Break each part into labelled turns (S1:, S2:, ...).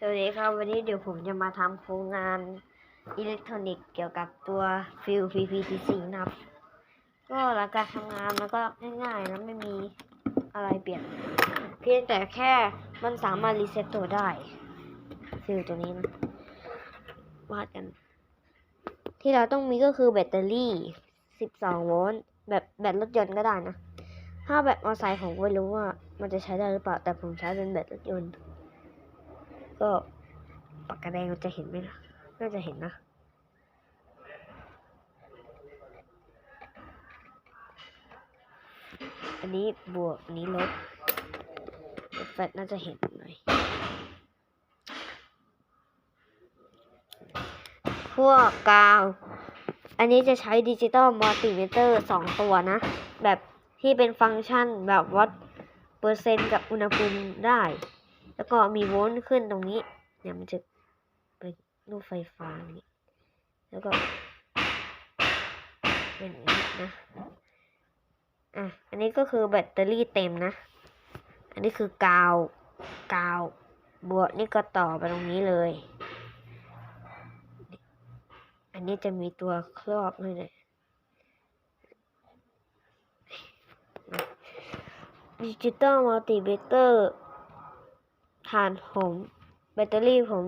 S1: สวัสดีครับวันนี้เดี๋ยวผมจะมาทำโครงงานอิเล็กทรอนิกส์เกี่ยวกับตัวฟิล PPTC นะครับ ก็หลักการทำงานมันก็ง่ายๆนะไม่มีอะไรเปลี่ยน เพียงแต่แค่มันสามารถรีเซ็ตตัวได้ ฟิลตัวนี้นะวาดกัน ที่เราต้องมีก็คือแบตเตอรี่ 12 โวลต์แบบแบตรถยนต์ก็ได้นะ ถ้าแบตมอเตอร์ไซค์ผมไม่รู้ว่ามันจะใช้ได้หรือเปล่า แต่ผมใช้เป็นแบตรถยนต์ ก็ปากกาแดงเราจะเห็นไหมนะน่าจะเห็นนะอันนี้บวกอันนี้ลบแฟตน่าจะเห็นหน่อยพวกกาว อันนี้จะใช้ดิจิตอลมัลติเมเตอร์สองตัวนะ แบบที่เป็นฟังก์ชันแบบวัดเปอร์เซ็นต์กับอุณหภูมิได้ แล้วก็มีโวลต์ขึ้นตรงนี้ เนี่ยมันจะเป็นรูปไฟฟ้าอย่างนี้ แล้วก็เป็นอย่างนี้นะ อะ อันนี้ก็คือแบตเตอรี่เต็มนะ อันนี้คือกาวกาวบวกนี่ก็ต่อไปตรงนี้เลย อันนี้จะมีตัวครอบด้วยเนี่ยดิจิตอลมัลติเบเตอร์ ฐานผมแบตเตอรี่ผม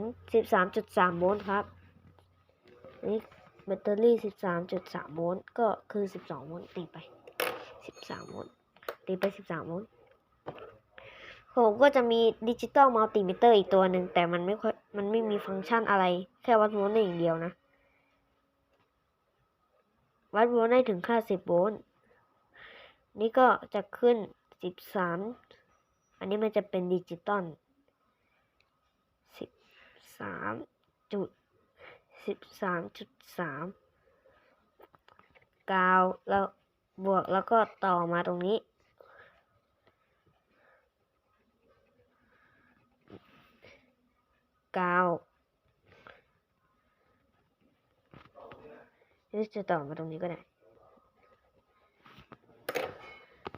S1: 13.3โวลต์ครับนี่แบตเตอรี่ 13.3โวลต์ก็คือ 12โวลต์ตีไป 13โวลต์ตีไป 13โวลต์ผมก็จะมีดิจิตอลมัลติเมเตอร์อีกตัวหนึ่ง แต่มันไม่ค่อยมันไม่มีฟังก์ชันอะไร แค่วัดโวลต์ได้อย่างเดียวนะ วัดโวลต์ได้ถึง50โวลต์นี่ก็จะขึ้น 13 อันนี้มันจะเป็นดิจิตอล 13จุด13.3กาวแล้วบวกแล้วก็ต่อมาตรงนี้ กาวนี่จะต่อมาตรงนี้ก็ได้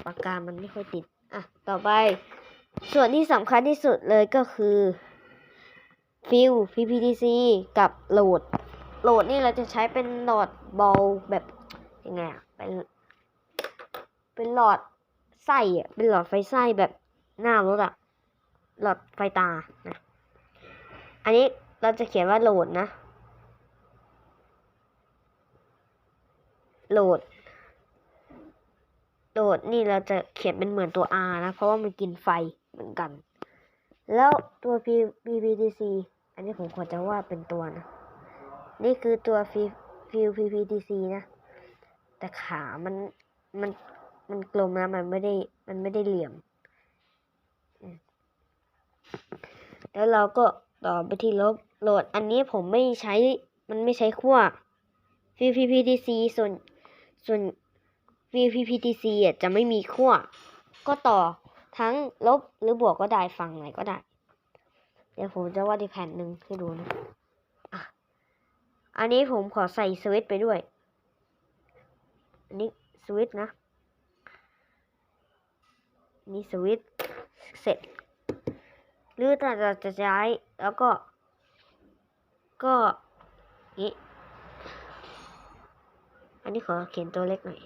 S1: ปากกามันไม่ค่อยติด อะ ต่อไป ส่วนที่สำคัญที่สุดเลยก็คือ ฟิล PPTC กับโหลด โหลดนี่เราจะใช้เป็นหลอดบอลแบบยังไงอะเป็น เป็นหลอดไส้อะเป็นหลอดไฟไส้แบบหน้ารถอะหลอดไฟตานะอันนี้เราจะเขียนว่าโหลดนะ โหลด โหลดนี่เราจะเขียนเป็นเหมือนตัว R นะ เพราะว่ามันกินไฟเหมือนกัน แล้วตัว PPTC อันนี้ผมขอจะว่าดเป็นตัวนะ นี่คือตัวฟิว PPTC นะ แต่ขามันมันมันกลมนะ มันไม่ได้มันไม่ได้เหลี่ยม แล้วเราก็ต่อไปที่ลบโหลด อันนี้ผมไม่ใช้ มันไม่ใช้ขั้วฟิว PPTC ส่วนส่วน VPPTC อะจะไม่มีขั้ว ก็ต่อทั้งลบหรือบวกก็ได้ฝั่งไหนก็ได้ เดี๋ยวผมจะวาดอีกแผ่นหนึ่งให้ดูนะอะอันนี้ผมขอใส่สวิตไปด้วย อันนี้สวิตนะ นี่สวิตเสร็จ หรือถ้าเราจะใช้แล้วก็ ก็นี้อันนี้ขอเขียนตัวเล็กหน่อย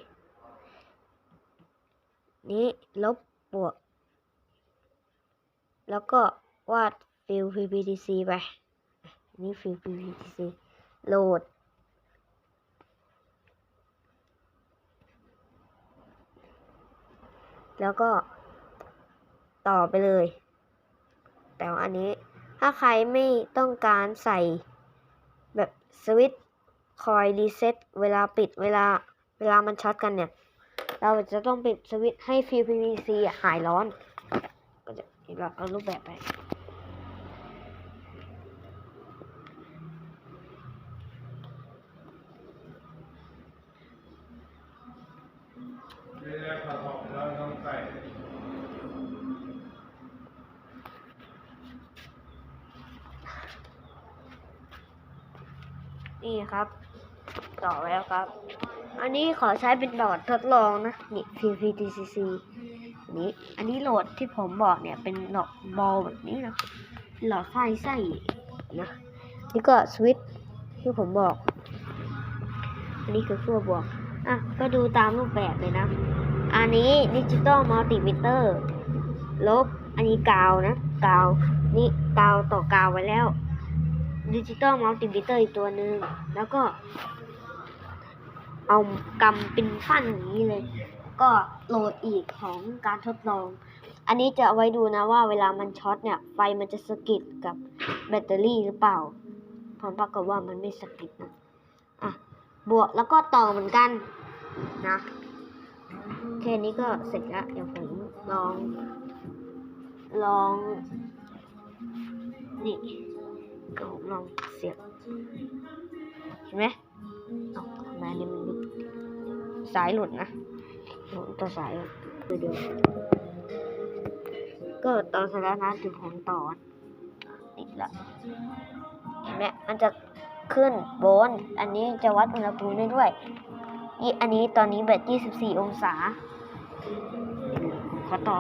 S1: นี้ลบบวก แล้วก็วาด ฟิล PPTC ไป นี่ฟิล PPTC โหลด แล้วก็ต่อไปเลย แต่ว่าอันนี้ถ้าใครไม่ต้องการใส่แบบสวิตช์คอยรีเซ็ตเวลาปิดเวลาเวลามันช็อตกันเนี่ย เราจะต้องปิดสวิตช์ให้ฟิล PVC หายร้อน ก็จะเห็นแบบเอารูปแบบไป
S2: เรียกเราบอก เราต้
S1: นี่ครับ ต่อแล้วครับ อันนี้ขอใช้เป็นหลอดทดลองนะ นี่ PVTCC นี้ อันนี้โหลดที่ผมบอกเนี่ยเป็นหลอดบอลแบบนี้นะ หลอดไฟไส้นะ นี่ก็สวิตช์ที่ผมบอก อันนี้คือขั้วบวก อะ ก็ดูตามรูปแบบเลยนะ อันนี้ดิจิตอลมัลติมิเตอร์ ลบ อันนี้กาวนะ กาว นี่กาวต่อกาวไว้แล้วดิจิตอลมัลติมิเตอร์อีกตัวหนึ่งแล้วก็ เอากำเป็นปั้นอย่างนี้เลย ก็โหลดอีกของการทดลอง อันนี้จะเอาไว้ดูนะว่าเวลามันช็อตเนี่ยไฟมันจะสะกิดกับแบตเตอรี่หรือเปล่าผลปรากฏว่ามันไม่สะกิดนะอะบวกแล้วก็ต่อเหมือนกันนะ ค่นี้ก็เสร็จแล้วเดี๋ยวผมลอง ลอง นี่ก็ผมลองเสียบเห็นไหมเอาแม่นี่มันหลุดสายหลุดนะหลุดตัวสายหลุดเดียวก็ต่อเสร็จแล้วนะถึงผมต่อติดละเห็นไหมมันจะขึ้นโบน อันนี้จะวัดอุณหภูมิได้ด้วย อันนี้ตอนนี้แบต24 องศา ขอต่อ